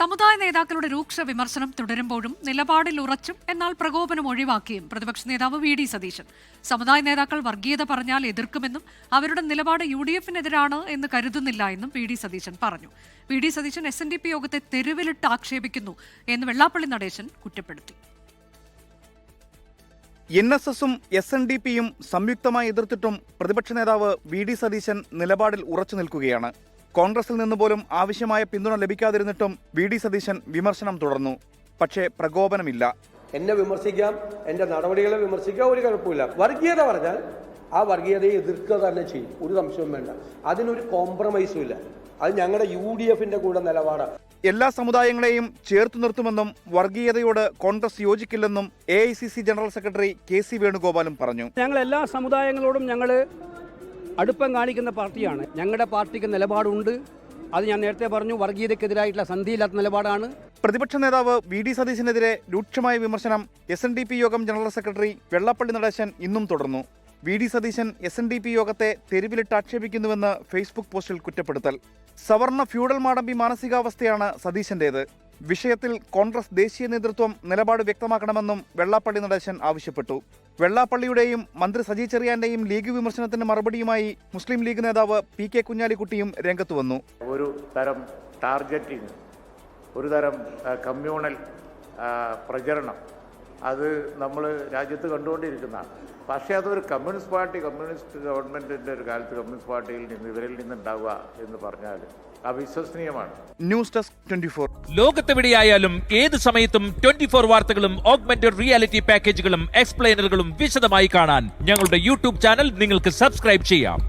സമുദായ നേതാക്കളുടെ രൂക്ഷ വിമർശനം തുടരുമ്പോഴും നിലപാടിൽ ഉറച്ചും എന്നാൽ പ്രകോപനം ഒഴിവാക്കിയും പ്രതിപക്ഷ നേതാവ് വി ഡി സതീശൻ. സമുദായ നേതാക്കൾ വർഗീയത പറഞ്ഞാൽ എതിർക്കുമെന്നും അവരുടെ നിലപാട് യു ഡി എഫിനെതിരാണ് എന്ന് കരുതുന്നില്ല എന്നും വി ഡി സതീശൻ പറഞ്ഞു. V D Satheesan S N D P യോഗത്തെ തെരുവിലിട്ട് ആക്ഷേപിക്കുന്നു എന്ന് വെള്ളാപ്പള്ളി നടേശൻ കുറ്റപ്പെടുത്തി. എൻ എസ് എസും എസ് എൻ ഡി പിയും സംയുക്തമായി എതിർത്തിട്ടും പ്രതിപക്ഷ നേതാവ് വി ഡി സതീശൻ നിലപാടിൽ ഉറച്ചു നിൽക്കുകയാണ്. കോൺഗ്രസിൽ നിന്ന് പോലും ആവശ്യമായ പിന്തുണ ലഭിക്കാതിരുന്നിട്ടും വി ഡി സതീശൻ വിമർശനം തുടർന്നു. പക്ഷേ പ്രകോപനമില്ല. എന്നെ വിമർശിക്കാം എന്റെ നടപടികളെ വിമർശിക്കാം ഒരു കുഴപ്പമില്ല. വർഗീയത പറഞ്ഞാൽ ആ വർഗീയതയെ എതിർക്കുക തന്നെ ചെയ്യും. ഒരു സംശയവും വേണ്ട. അതിനൊരു കോംപ്രമൈസും ഇല്ല. അത് ഞങ്ങളുടെ യു ഡി എഫിന്റെ കൂടെ നിലപാടാണ് എല്ലാ സമുദായങ്ങളെയും ചേർത്തു നിർത്തുമെന്നും വർഗീയതയോട് Congress യോജിക്കില്ലെന്നും A I C C general secretary K C വേണുഗോപാലും പറഞ്ഞു. ഞങ്ങൾ എല്ലാ സമുദായങ്ങളോടും ഞങ്ങൾ അടുപ്പം കാണിക്കുന്ന പാർട്ടിയാണ്. ഞങ്ങളുടെ പാർട്ടിക്ക് നിലപാടുണ്ട്. അത് ഞാൻ നേരത്തെ പറഞ്ഞു വർഗീയതയ്ക്കെതിരായിട്ടുള്ള സന്ധിയില്ലാത്ത നിലപാടാണ്. പ്രതിപക്ഷ നേതാവ് വി ഡി സതീശനെതിരെ രൂക്ഷമായ വിമർശനം എസ് എൻ ഡി പി യോഗം ജനറൽ സെക്രട്ടറി വെള്ളപ്പള്ളി നടേശൻ ഇന്നും തുടർന്നു. V D Satheesan S N D P യോഗത്തെ തെരുവിലിട്ട് ആക്ഷേപിക്കുന്നുവെന്ന് ഫേസ്ബുക്ക് പോസ്റ്റിൽ കുറ്റപ്പെടുത്തൽ. സവർണ ഫ്യൂഡൽ മാടമ്പി മാനസികാവസ്ഥയാണ് സതീശന്റേത്. വിഷയത്തിൽ കോൺഗ്രസ് ദേശീയ നേതൃത്വം നിലപാട് വ്യക്തമാക്കണമെന്നും വെള്ളാപ്പള്ളി നടേശൻ ആവശ്യപ്പെട്ടു. വെള്ളാപ്പള്ളിയുടെയും മന്ത്രി സജി ചെറിയാന്റെയും ലീഗ് വിമർശനത്തിന് മറുപടിയുമായി മുസ്ലിം ലീഗ് നേതാവ് പി കെ കുഞ്ഞാലിക്കുട്ടിയും രംഗത്ത് വന്നു. ഒരു തരം ടാർഗറ്റിംഗ് ഒരു തരം കമ്മ്യൂണൽ പ്രചരണം അത് നമ്മൾ രാജ്യത്ത് കണ്ടുകൊണ്ടിരിക്കുന്നതാണ്. പക്ഷേ അതൊരു കമ്മ്യൂണിസ്റ്റ് പാർട്ടി കമ്മ്യൂണിസ്റ്റ് ഗവൺമെന്റിന്റെ ഒരു കാലത്ത് കമ്മ്യൂണിസ്റ്റ് പാർട്ടിയിൽ നിന്ന് ഇവരിൽ നിന്നുണ്ടാവുക എന്ന് പറഞ്ഞാൽ അവിശ്വസനീയമാണ്. ന്യൂസ് ഡെസ്ക് ട്വന്റി ലോകത്തെവിടെയായാലും ഏത് സമയത്തും ട്വന്റി ഫോർ വാർത്തകളും ഓഗ്മെന്റഡ് റിയാലിറ്റി പാക്കേജുകളും എക്സ്പ്ലെയിനറുകളും വിശദമായി കാണാൻ ഞങ്ങളുടെ യൂട്യൂബ് ചാനൽ നിങ്ങൾക്ക് സബ്സ്ക്രൈബ് ചെയ്യാം.